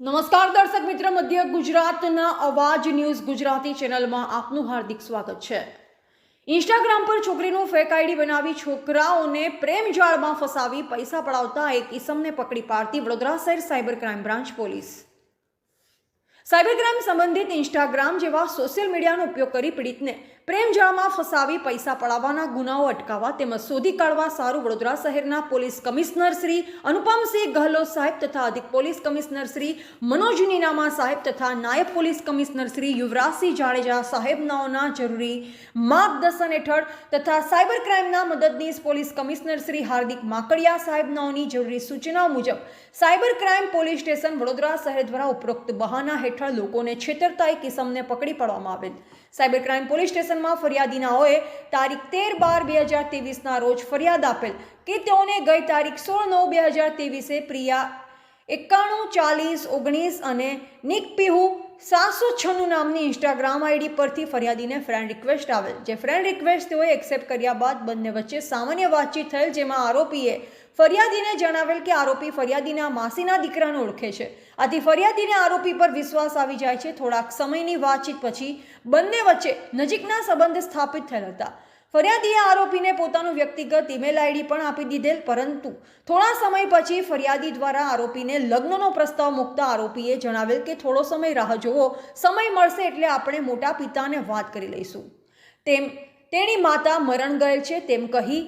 નમસ્કાર દર્શક મિત્ર, મધ્ય ગુજરાતના અવાજ ન્યૂઝ ગુજરાતી ચેનલમાં આપનું હાર્દિક સ્વાગત છે. ઇન્સ્ટાગ્રામ પર છોકરીનું ફેક આઈડી બનાવી છોકરાઓને પ્રેમ જાળમાં ફસાવી પૈસા પડાવતા એક ઇસમને પકડી પાડતી વડોદરા શહેર cyber crime branch police. Cyber crime સંબંધિત ઇન્સ્ટાગ્રામ જેવા સોશિયલ મીડિયાનો ઉપયોગ કરી પીડિતને પ્રેમ જાળમાં ફસાવી પૈસા પડાવવાના ગુનાઓ અટકાવવા તેમજ શોધી કાઢવા સારું વડોદરા શહેરના પોલીસ કમિશનર શ્રી અનુપમસિંહ ગહલોત સાહેબ તથા અધિક પોલીસ કમિશનર શ્રી મનોજ નીનામા સાહેબ તથા નાયબ પોલીસ કમિશનર શ્રી યુવરાજસિંહ જાડેજા સાહેબનાઓના જરૂરી માર્ગદર્શન હેઠળ તથા સાયબર ક્રાઇમના મદદનીશ પોલીસ કમિશનર શ્રી હાર્દિક માકડિયા સાહેબનાઓની જરૂરી સૂચનાઓ મુજબ, cyber crime police station Vadodara શહેર દ્વારા ઉપરોક્ત બહાના હેઠળ લોકોને છેતરતા એ કિસમને પકડી પાડવામાં આવેલ. સાયબર ક્રાઇમ પોલીસ સ્ટેશનમાં ફરિયાદીનાઓએ તારીખ તેર બાર બે હજાર તેવીસના રોજ ફરિયાદ આપેલ કે તેઓને ગઈ તારીખ સોળ નવ બે હજાર તેવીસે પ્રિયા એકાણું, ચાલીસ, ઓગણીસ અને નિક પીહુ સાતસો છન્નું નામની ઇન્સ્ટાગ્રામ આઈડી પરથી ફરિયાદીને ફ્રેન્ડ રિક્વેસ્ટ આવેલ. જે ફ્રેન્ડ રિક્વેસ્ટ તેઓએ એક્સેપ્ટ કર્યા બાદ બંને વચ્ચે સામાન્ય વાતચીત થયેલ, જેમાં આરોપીએ ફરિયાદીને જણાવેલ કે આરોપી ફરિયાદીના માસીના દીકરાને ઓળખે છે. આથી ફરિયાદીને આરોપી પર વિશ્વાસ આવી જાય છે. થોડાક સમયની વાતચીત પછી બંને વચ્ચે નજીકના સંબંધ સ્થાપિત થયેલ હતા. ફરિયાદીએ આરોપીને પોતાનું વ્યક્તિગત ઈમેલ આઈડી પણ આપી દીધેલ, પરંતુ થોડા સમય પછી ફરિયાદી દ્વારા આરોપીને લગ્નનો પ્રસ્તાવ મૂકતા આરોપીએ જણાવેલ કે થોડો સમય રાહ જોવો સમય મળશે એટલે આપણે મોટા પિતાને વાત કરી લઈશું. તેમ તેની માતા મરણ ગયેલ છે તેમ કહી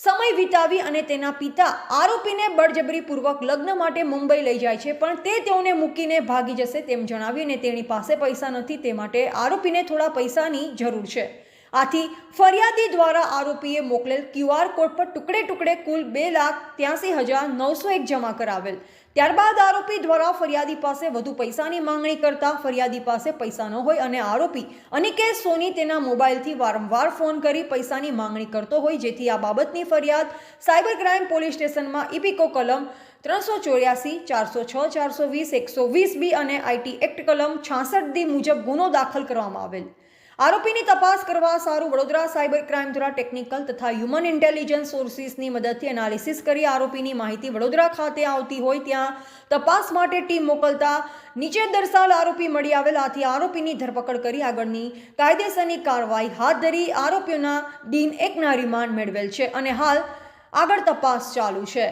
સમય વિતાવી અને તેના પિતા આરોપીને બળજબરીપૂર્વક લગ્ન માટે મુંબઈ લઈ જાય છે, પણ તે તેઓને મૂકીને ભાગી જશે તેમ જણાવીને તેની પાસે પૈસા નથી, તે માટે આરોપીને થોડા પૈસાની જરૂર છે. આથી ફરિયાદી દ્વારા આરોપીએ મોકલેલ ક્યુઆર કોડ પર ટુકડે ટુકડે કુલ બે લાખ ત્યાસી હજાર નવસો એક જમા કરાવેલ. ત્યારબાદ આરોપી દ્વારા ફરિયાદી પાસે વધુ પૈસાની માંગણી કરતા ફરિયાદી પાસે પૈસા ન હોય અને આરોપી અનિકેત સોની તેના મોબાઈલથી વારંવાર ફોન કરી પૈસાની માંગણી કરતો હોય, જેથી આ બાબતની ફરિયાદ સાયબર ક્રાઇમ પોલીસ સ્ટેશનમાં ઇપિકો કલમ ત્રણસો ચોર્યાસી, ચારસો છ, ચારસો વીસ, એકસો વીસ બી અને આઈટી એક્ટ કલમ છાસઠ દી મુજબ ગુનો દાખલ કરવામાં આવેલ. આરોપીની તપાસ કરવા સારું વડોદરા સાયબર ક્રાઇમ દ્વારા ટેકનિકલ તથા હ્યુમન ઇન્ટેલિજન્સ સોર્સિસની મદદથી એનાલિસિસ કરી આરોપીની માહિતી વડોદરા ખાતે આવતી હોય ત્યાં તપાસ માટે ટીમ મોકલતા નીચે દર્શાવેલ આરોપી મળી આવેલ. આથી આરોપીની ધરપકડ કરી આગળની કાયદેસરની કાર્યવાહી હાથ ધરી આરોપીઓના ડીન એકના રિમાન્ડ મેળવેલ છે અને હાલ આગળ તપાસ ચાલુ છે.